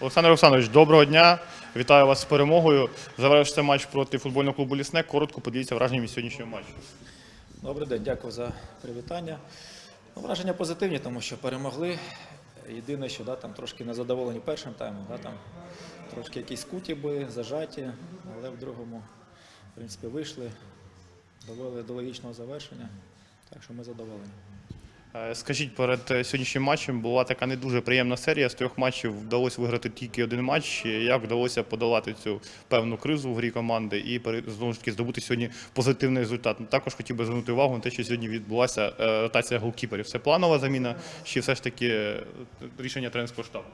Олександр Олександрович, доброго дня. Вітаю вас з перемогою. Завершився матч проти футбольного клубу Лісне. Коротко поділіться враженнями сьогоднішнього матчу. Добрий день, дякую за привітання. Ну, враження позитивні, тому що перемогли. Єдине, що да, там трошки незадоволені першим таймом, да, там трошки якісь куті були, зажаті, але в другому, в принципі, вийшли, довели до логічного завершення. Так що ми задоволені. Е, Скажіть, перед е, сьогоднішнім матчем була така не дуже приємна серія. З трьох матчів вдалося виграти тільки один матч. Як вдалося подолати цю певну кризу в грі команди і знову ж таки здобути сьогодні позитивний результат? Також хотів би звернути увагу на те, що сьогодні відбулася е, ротація голкіперів. Це планова заміна, чи все ж таки рішення тренерського штабу?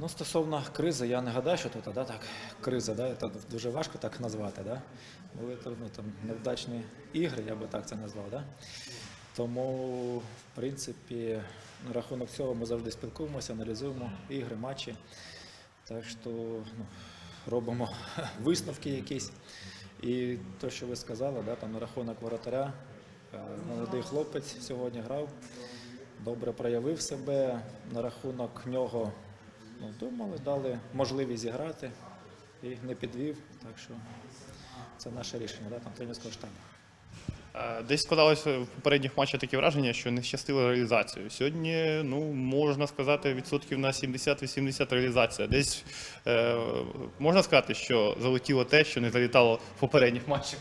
Ну, стосовно кризи, я не гадаю, що тут да, так, криза, да, це дуже важко так назвати. Да? Були ну, там, невдачні ігри, я би так це назвав. Да? Тому, в принципі, на рахунок цього ми завжди спілкуємося, аналізуємо ігри, матчі. Так що ну, робимо висновки якісь. І те, що ви сказали, да, там на рахунок воротаря, е, молодий хлопець сьогодні грав, добре проявив себе. На рахунок нього ну, думали, дали можливість зіграти і не підвів. Так що це наше рішення, да, там тренерського штабу. Е, Десь складалося в попередніх матчах таке враження, що не щастило реалізацію. Сьогодні, ну можна сказати, відсотків на 70-80 реалізація. Десь е, можна сказати, що залетіло те, що не залітало в попередніх матчах.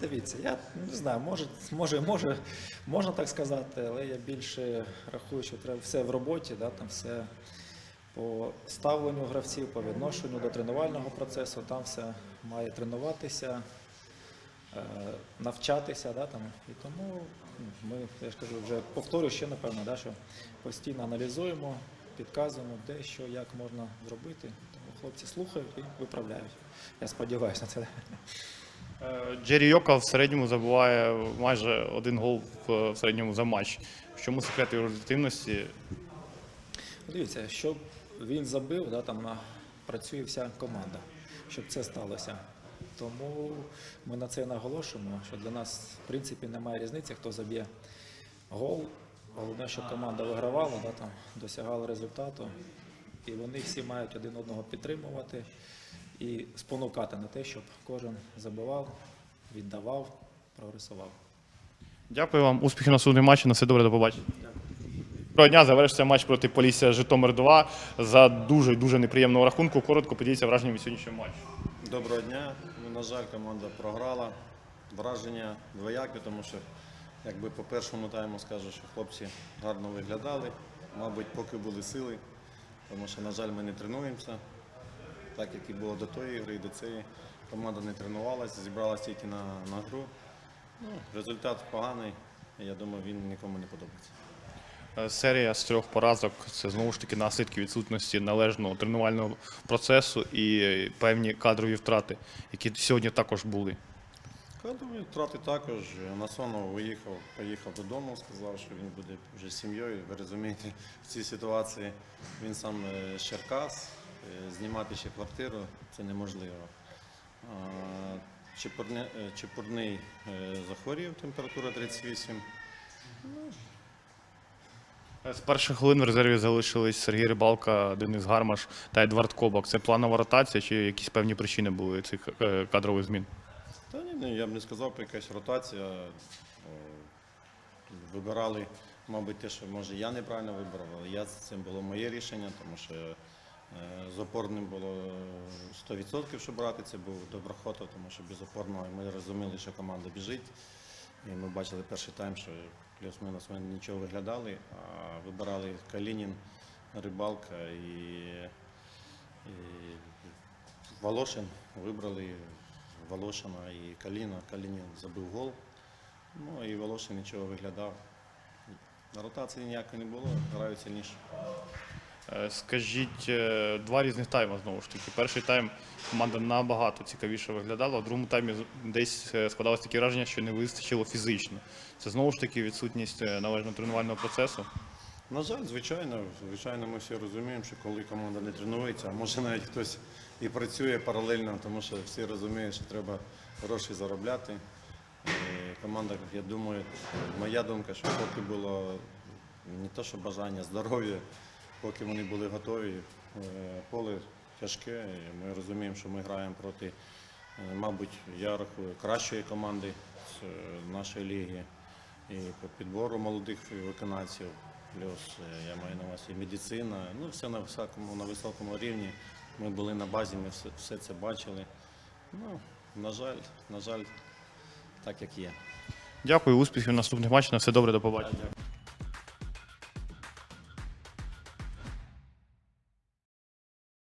Дивіться, я не знаю, може, може, може, можна так сказати, але я більше рахую, що треба все в роботі, да, там все по ставленню гравців, по відношенню до тренувального процесу, там все має тренуватися, навчатися. Да, там, і тому ну, ми, я ж кажу, вже повторюю ще напевно, да, що постійно аналізуємо, підказуємо, де що, як можна зробити. Тому хлопці слухають і виправляють. Я сподіваюся на це. Е, Джері Йока в середньому забуває майже один гол в в середньому за матч. В чому секрет його результативності? Дивіться, щоб він забив, да, там працює вся команда, щоб це сталося. Тому ми на це наголошуємо, що для нас, в принципі, немає різниці, хто заб'є гол. Головне, щоб команда вигравала, да, там, досягала результату. І вони всі мають один одного підтримувати і спонукати на те, щоб кожен забивав, віддавав, прогресував. Дякую вам, успіхів на судній матчі. На все добре, до побачення. Доброго дня, завершився матч проти Полісся Житомир 2 за дуже дуже неприємного рахунку. Коротко поділіться враженням від сьогоднішнього матчу. Доброго дня. На жаль, команда програла. Враження двоякі, тому що, якби по першому тайму скажу, що хлопці гарно виглядали. Мабуть, поки були сили, тому що, на жаль, ми не тренуємося. Так як і було до тої гри, і до цієї. Команда не тренувалася, зібралася тільки на, на гру. Ну, результат поганий, я думаю, він нікому не подобається. Е, Серія з трьох поразок це знову ж таки наслідки відсутності належного тренувального процесу і певні кадрові втрати, які сьогодні також були. Кадрові втрати також. Насонов виїхав, поїхав додому, сказав, що він буде вже сім'єю. Ви розумієте, в цій ситуації він сам е, з Черкас, е, знімати ще квартиру це неможливо. Чепурний захворів, температура 38. З перших хвилин в резерві залишились Сергій Рибалка, Денис Гармаш та Едвард Кобак. Це планова ротація чи якісь певні причини були цих е, кадрових змін? Та ні, ні, я б не сказав, що якась ротація. Е, Вибирали, мабуть, те, що може я неправильно вибрав, але я це було моє рішення, тому що е, з опорним було 100%, що брати. Це був Доброхотов, тому що без опорного ми розуміли, що команда біжить. І ми бачили перший тайм, що плюс-мінус ми нічого виглядали, а вибирали Калінін, Рибалка і, і Волошин. Вибрали Волошина і Каліна. Калінін забив гол. Ну і Волошин нічого виглядав. Ротації ніякої не було, грають сильніше. Е, Скажіть, е, два різних тайми знову ж таки. Перший тайм команда набагато цікавіше виглядала, а в другому таймі десь е, складалось таке враження, що не вистачило фізично. Це знову ж таки відсутність належного тренувального процесу. На жаль, звичайно, звичайно, ми всі розуміємо, що коли команда не тренується, а може навіть хтось і працює паралельно, тому що всі розуміють, що треба гроші заробляти. І команда, я думаю, моя думка, що поки було не то, що бажання, здоров'я, поки вони були готові, Е, Поле тяжке, і ми розуміємо, що ми граємо проти, е, мабуть, я рахую, кращої команди з е, нашої ліги. І по підбору молодих виконавців, плюс е, я маю на увазі і медицина, ну все на високому, на високому рівні. Ми були на базі, ми все, все це бачили. Ну, на жаль, на жаль, так як є. Дякую, успіхів наступних матчах. На все добре, до побачення.